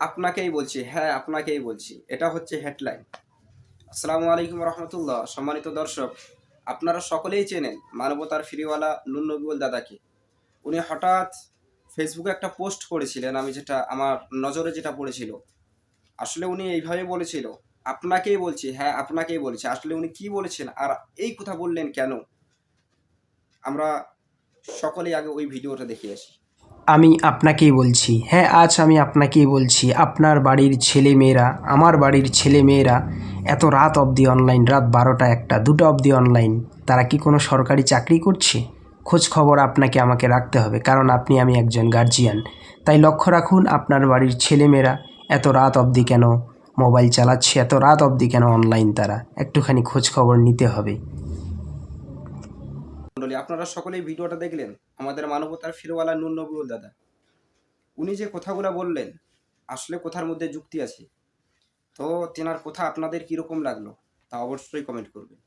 আপনাকেই বলছি হ্যাঁ আপনাকেই বলছি। এটা হচ্ছে হেডলাইন আসসালামু আলাইকুম রহমতুল্লাহ। সম্মানিত দর্শক, আপনারা সকলেই চেনেন মানবতার ফিরিওয়ালা নুন নবিউল দাদাকে। উনি হঠাৎ ফেসবুকে একটা পোস্ট করেছিলেন, আমি যেটা, আমার নজরে যেটা পড়েছিল। আসলে উনি এইভাবে বলেছিল, আপনাকেই বলছি হ্যাঁ আপনাকেই বলছি। আসলে উনি কি বলেছেন আর এই কথা বললেন কেন? আমরা সকলেই আগে ওই ভিডিওটা দেখে আসি। আমি আপনাকেই বলছি। হ্যাঁ আজ আমি আপনাকেই বলছি, আপনার বাড়ির ছেলে মেয়েরা আমার বাড়ির ছেলে মেয়েরা এত রাত অবধি অনলাইন রাত বারোটা একটা, দুটো অবধি অনলাইন তারা কি কোনো সরকারি চাকরি করছে? খোঁজ খবর আপনাকে আমাকে রাখতে হবে, কারণ আপনি আমি একজন গার্জিয়ান তাই লক্ষ্য রাখুন, আপনার বাড়ির ছেলেমেয়েরা এত রাত অবধি কেন মোবাইল চালাচ্ছে, এত রাত অবধি কেন অনলাইন তারা? একটুখানি খোঁজ খবর নিতে হবে। মন্ডলী, আপনারা সকলেই ভিডিওটা দেখলেন। আমাদের মানবতার ফিরওয়ালা নুন নবুল দাদা। উনি যে কথাগুলো বললেন, আসলে কথার মধ্যে যুক্তি আছে। তো তেনার কথা আপনাদের কীরকম লাগল, তা অবশ্যই কমেন্ট করবেন।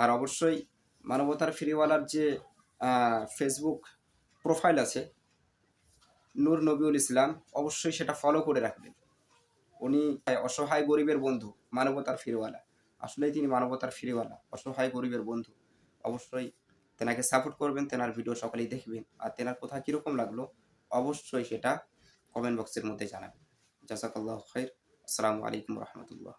আর অবশ্যই মানবতার ফিরিওয়ালার যে ফেসবুক প্রোফাইল আছে, নূর নবিউল ইসলাম, অবশ্যই সেটা ফলো করে রাখবেন। উনি অসহায় গরিবের বন্ধু, মানবতার ফিরিওয়ালা। আসলেই তিনি মানবতার ফিরিওয়ালা, অসহায় গরিবের বন্ধু। অবশ্যই তেনাকে সাপোর্ট করবেন, তেনার ভিডিও সকলেই দেখবেন। আর তেনার কথা কীরকম লাগল, অবশ্যই সেটা কমেন্ট বক্সের মধ্যে জানাবেন। জাজাকাল্লাহ খৈর আসসালামু আলাইকুম রহমতুল্লাহ।